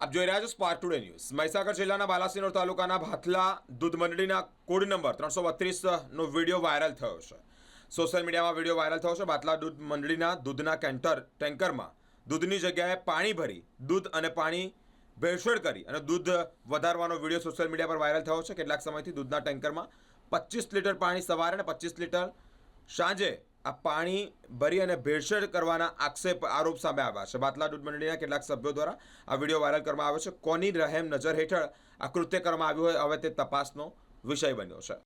આપ જોઈ રહ્યા છો સ્પાર્ક ટુડે ન્યૂઝ મહીસાગર જિલ્લાના બાલાસિનોર તાલુકાના ભાથલા દૂધ મંડળીના કોડ નંબર ત્રણસો બત્રીસનો વીડિયો વાયરલ થયો છે. સોશિયલ મીડિયામાં વીડિયો વાયરલ થયો છે. ભાથલા દૂધ મંડળીના દૂધના કેન્ટર ટેન્કરમાં દૂધની જગ્યાએ પાણી ભરી દૂધ અને પાણી ભેળસેળ કરી અને દૂધ વધારવાનો વીડિયો સોશિયલ મીડિયા પર વાયરલ થયો છે. કેટલાક સમયથી દૂધના ટેન્કરમાં પચીસ લીટર પાણી સવારે અને પચીસ લીટર સાંજે આ પાણી ભરી અને ભેળસેળ કરવાના આક્ષેપ આરોપ સામે આવ્યા છે. બાતલા દૂધ મંડળીના કેટલાક સભ્યો દ્વારા આ વીડિયો વાયરલ કરવામાં આવ્યો છે. કોની રહેમ નજર હેઠળ આ કૃત્ય કરવામાં આવ્યું હોય, હવે તે તપાસનો વિષય બન્યો છે.